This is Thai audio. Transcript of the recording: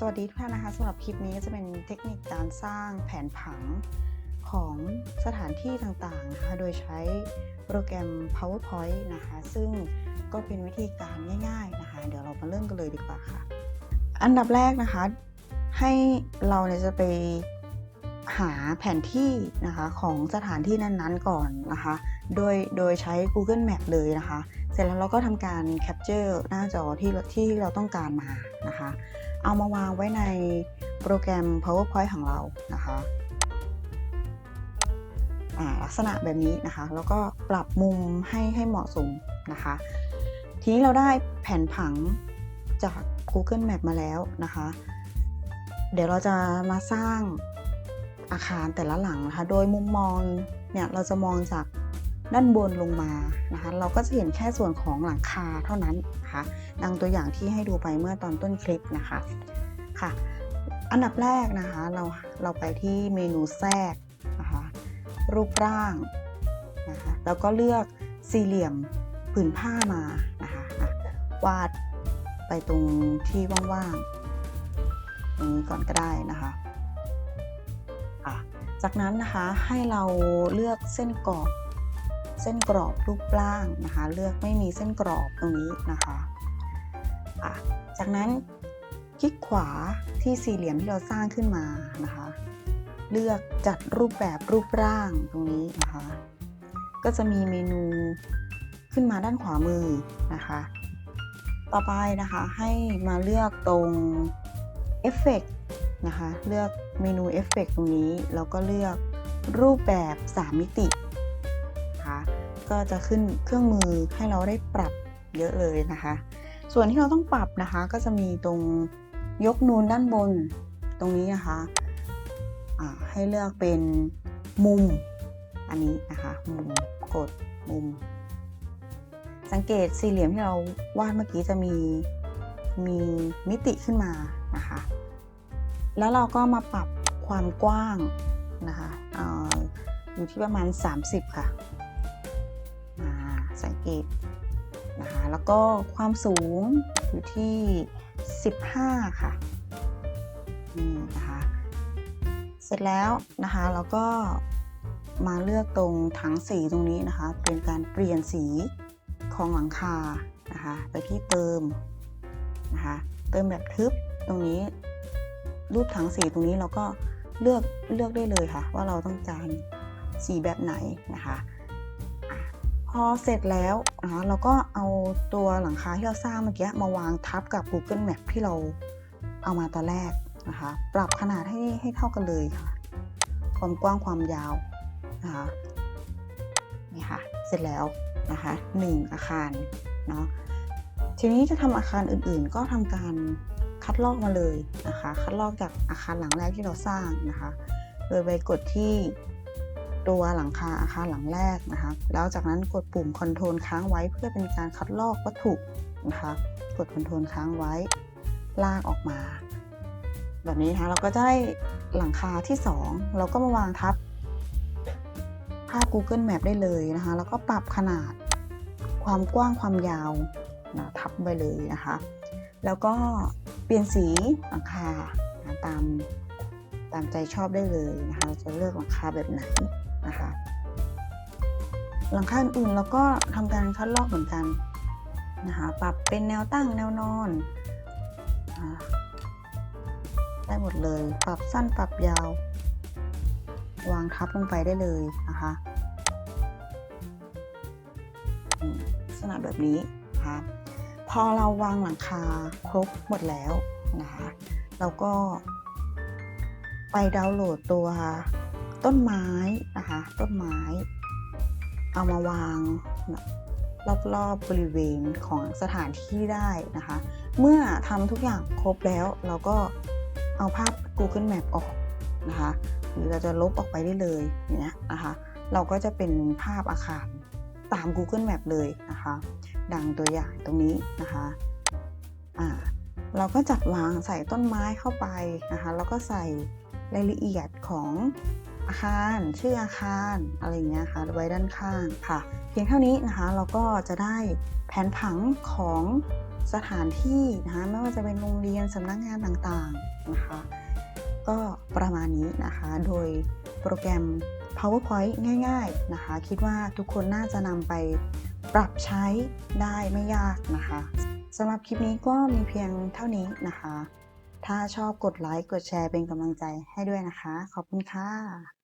สวัสดีทุกท่านนะคะสำหรับคลิปนี้จะเป็นเทคนิคการสร้างแผนผังของสถานที่ต่างๆนะคะโดยใช้โปรแกรม PowerPoint นะคะ ซึ่งก็เป็นวิธีการง่ายๆนะคะ เดี๋ยวเรามาเริ่มกันเลยดีกว่าค่ะ อันดับแรกนะคะ ให้เราเนี่ยจะไปหาแผนที่นะคะของสถานที่นั้นๆก่อนนะคะ โดยโดยใช้ Google Map เลยนะคะ เสร็จแล้วเราก็ทำการ capture หน้าจอที่ที่เราต้องการมานะคะ เอามาวางไว้ในโปรแกรม PowerPoint ของเรานะคะลักษณะแบบนี้นะคะ แล้วก็ปรับมุมให้ให้เหมาะสมนะคะ ทีนี้เราได้แผนผังจาก Google Map มาแล้วนะคะ เดี๋ยวเราจะมาสร้างอาคารแต่ละหลังนะคะ โดยมุมมองเนี่ยเราจะมองจาก ด้านบนลงมานะคะเราก็จะเห็นแค่ส่วนของหลังคาเท่านั้นนะคะดังตัวอย่างที่ให้ดูไปเมื่อตอนต้นคลิปนะคะค่ะ อันดับแรกนะคะเราเราไปที่เมนูแทรกนะคะรูปร่างนะคะแล้วก็เลือกสี่เหลี่ยมผืนผ้ามานะคะวาดไปตรงที่ว่างๆตรงนี้ก่อนก็ได้นะคะจากนั้นนะคะให้เราเลือกเส้นกรอบ ส้นกรอบรูปร่างนะคะ เลือกไม่มีเส้นกรอบตรงนี้นะคะะจากนั้นคลิกขวาที่สี่เหลี่ยมที่เราสร้างขึ้นมานะคะ เลือกจัดรูปแบบรูปร่างตรงนี้นะคะ ก็จะมีเมนูขึ้นมาด้านขวามือนะคะ ต่อไปนะคะให้มาเลือกตรงเอฟเฟกนะคะ เลือกเมนูเอฟเฟกตรงนี้แล้วก็เลือกรูปแบบ 3 มิติ นะคะ ก็จะขึ้นเครื่องมือให้เราได้ปรับเยอะเลยนะคะ ส่วนที่เราต้องปรับนะคะ ก็จะมีตรงยกนูนด้านบนตรงนี้นะคะให้เลือกเป็นมุม อันนี้นะคะมุมกดมุม สังเกตสี่เหลี่ยมที่เราวาดเมื่อกี้จะมีมีมิติขึ้นมานะคะ แล้วเราก็มาปรับความกว้างนะคะออยู่ที่ประมาณ 30 ค่ะ สังเกตนะคะแล้วก็ความสูงอยู่ที่ 15 ค่ะนี่นะคะเสร็จแล้วนะคะเราก็มาเลือกตรงถังสีตรงนี้นะคะ เป็นการเปลี่ยนสีของหลังคานะคะไปที่เติมนะคะเติมแบบทึบตรงนี้ รูปถังสีตรงนี้เราก็เลือกเลือกได้เลยค่ะ ว่าเราต้องการสีแบบไหนนะคะ อเสร็จแล้วนะคะเราก็เอาตัวหลังคาที่เราสร้างเมื่อกี้มาวางทับกับ Google Map ที่เราเอามาตอนแรกนะคะ ปรับขนาดให้ให้เท่ากันเลยค่ะ ความกว้างความยาวนะคะนี่ค่ะ เสร็จแล้วนะคะหนึ่งอาคารเนาะทีนี้จะทำอาคารอื่นๆ ก็ทำการคัดลอกมาเลยนะคะ คัดลอกจากอาคารหลังแรกที่เราสร้างนะคะ โดยไปกดที่ ตัวหลังคาอาคารหลังแรกนะคะแล้วจากนั้นกดปุ่มคอนโทรลค้างไว้เพื่อเป็นการคัดลอกวัตถุนะคะกดคอนโทรลค้างไว้ลากออกมา แบบนี้นะคะเราก็ได้หลังคาที่ 2 เราก็มาวางทับภาพ Google Map ได้เลยนะคะ แล้วก็ปรับขนาดความกว้างความยาวนะทับไปเลยนะคะ แล้วก็เปลี่ยนสีหลังคาตามตามใจชอบได้เลยนะคะ เราจะเลือกหลังคาแบบไหน นะคะ หลังคาอื่นเราก็ทำการคัดลอกเหมือนกันนะคะปรับเป็นแนวตั้งแนวนอนได้หมดเลย ปรับสั้นปรับยาว วางทับลงไปได้เลยนะคะลักษณะแบบนี้นะคะพอเราวางหลังคาครบหมดแล้วนะคะเราก็ไปดาวน์โหลดตัว ต้นไม้นะคะต้นไม้ เอามาวางรอบๆบบริเวณของสถานที่ได้นะคะ เมื่อทำทุกอย่างครบแล้วเราก็เอาภาพ Google Map ออกนะคะหรือเราจะลบออกไปได้เลยอย่างนี้นะคะเราก็จะเป็นภาพอาคารตาม Google Map เลยนะคะ ดังตัวอย่างตรงนี้นะคะอ่าเราก็จัดวางใส่ต้นไม้เข้าไปนะคะแล้วก็ใส่รายละเอียดของ อาคารชื่ออาคารอะไรอย่างเงี้ยค่ะไว้ด้านข้างค่ะ เพียงเท่านี้นะคะเราก็จะได้แผนผังของสถานที่นะคะไม่ว่าจะเป็นโรงเรียนสำนักงานต่างๆนะคะก็ประมาณนี้นะคะโดยโปรแกรม PowerPoint ง่ายๆนะคะ คิดว่าทุกคนน่าจะนำไปปรับใช้ได้ไม่ยากนะคะสำหรับคลิปนี้ก็มีเพียงเท่านี้นะคะ ถ้าชอบกดไลค์ กดแชร์เป็นกำลังใจให้ด้วยนะคะ ขอบคุณค่ะ